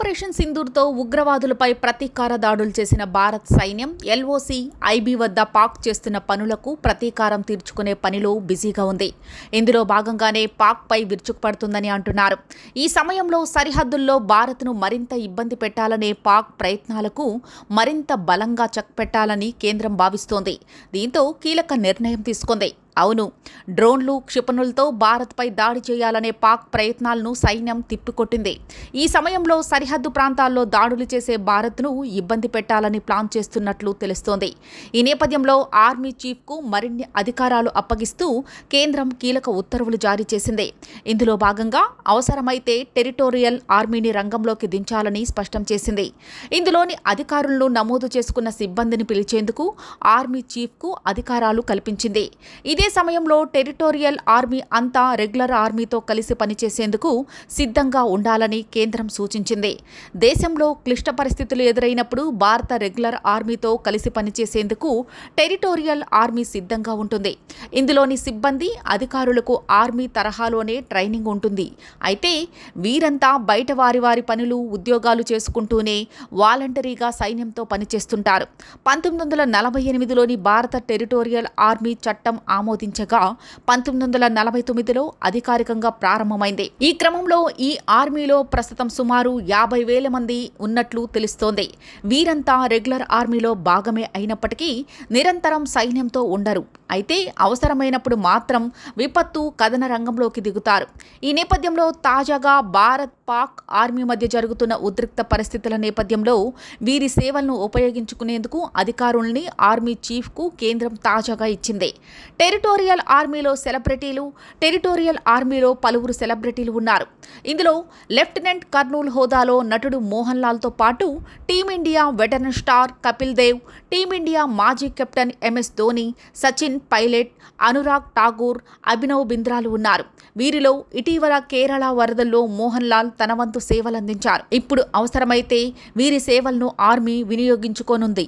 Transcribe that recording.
Operation సింధూర్తో ఉగ్రవాదులపై ప్రతీకార దాడులు చేసిన భారత్ సైన్యం ఎల్ఓసి ఐబీ వద్ద పాక్ చేస్తున్న పనులకు ప్రతీకారం తీర్చుకునే పనిలో బిజీగా ఉంది. ఇందులో భాగంగానే పాక్పై విరుచుకుపడుతుందని అంటున్నారు. ఈ సమయంలో సరిహద్దుల్లో భారత్ను మరింత ఇబ్బంది పెట్టాలనే పాక్ ప్రయత్నాలకు మరింత బలంగా చెక్ పెట్టాలని కేంద్రం భావిస్తోంది. దీంతో కీలక నిర్ణయం తీసుకుంది. అవును డ్రోన్లు క్షిపణులతో భారత్పై దాడి చేయాలనే పాక్ ప్రయత్నాలను సైన్యం తిప్పికొట్టింది. ఈ సమయంలో సరిహద్దు ప్రాంతాల్లో దాడులు చేసే భారత్ను ఇబ్బంది పెట్టాలని ప్లాన్ చేస్తున్నట్లు తెలుస్తోంది. ఈ నేపథ్యంలో ఆర్మీ చీఫ్కు మరిన్ని అధికారాలు అప్పగిస్తూ కేంద్రం కీలక ఉత్తర్వులు జారీ చేసింది. ఇందులో భాగంగా అవసరమైతే టెరిటోరియల్ ఆర్మీని రంగంలోకి దించాలని స్పష్టం చేసింది. ఇందులోని అధికారులను నమోదు చేసుకున్న సిబ్బందిని పిలిచేందుకు ఆర్మీ చీఫ్కు అధికారాలు కల్పించింది. ఇది సమయంలో టెరిటోరియల్ ఆర్మీ అంతా రెగ్యులర్ ఆర్మీతో కలిసి పనిచేసేందుకు సిద్ధంగా ఉండాలని కేంద్రం సూచించింది. దేశంలో క్లిష్ట పరిస్థితులు ఎదురైనప్పుడు భారత రెగ్యులర్ ఆర్మీతో కలిసి పనిచేసేందుకు టెరిటోరియల్ ఆర్మీ సిద్ధంగా ఉంటుంది. ఇందులోని సిబ్బంది అధికారులకు ఆర్మీ తరహాలోనే ట్రైనింగ్ ఉంటుంది. అయితే వీరంతా బయట వారి వారి పనులు ఉద్యోగాలు చేసుకుంటూనే వాలంటరీగా సైన్యంతో పనిచేస్తుంటారు. పంతొమ్మిది వందల నలభై ఎనిమిదిలోని భారత టెరిటోరియల్ ఆర్మీ చట్టం ఆమోదించగా పంతొమ్మిది వందల నలభై తొమ్మిదిలో అధికారికంగా ప్రారంభమైంది. ఈ క్రమంలో ఈ ఆర్మీలో ప్రస్తుతం సుమారు యాభై వేల మంది ఉన్నట్లు తెలుస్తోంది. వీరంతా రెగ్యులర్ ఆర్మీలో భాగమే అయినప్పటికీ నిరంతరం సైన్యంతో ఉండరు. అయితే అవసరమైనప్పుడు మాత్రం విపత్తు కథన రంగంలోకి దిగుతారు. ఈ నేపథ్యంలో తాజాగా భారత్ పాక్ ఆర్మీ మధ్య జరుగుతున్న ఉద్రిక్త పరిస్థితుల నేపథ్యంలో వీరి సేవలను ఉపయోగించుకునేందుకు అధికారుల్ని ఆర్మీ చీఫ్కు కేంద్రం తాజాగా ఇచ్చింది. టెరిటోరియల్ ఆర్మీలో సెలబ్రిటీలు టెరిటోరియల్ ఆర్మీలో పలువురు సెలబ్రిటీలు ఉన్నారు. ఇందులో లెఫ్టినెంట్ కర్నూల్ హోదాలో నటుడు మోహన్ లాల్తో పాటు team India veteran star Kapil Dev team India మాజీ కెప్టెన్ ఎంఎస్ ధోని సచిన్ పైలట్ అనురాగ్ ఠాగూర్ అభినవ్ బింద్రాలు ఉన్నారు. వీరిలో ఇటీవల కేరళ వరదల్లో మోహన్ లాల్ తన వంతు సేవలందించారు. ఇప్పుడు అవసరమైతే వీరి సేవలను ఆర్మీ వినియోగించుకోనుంది.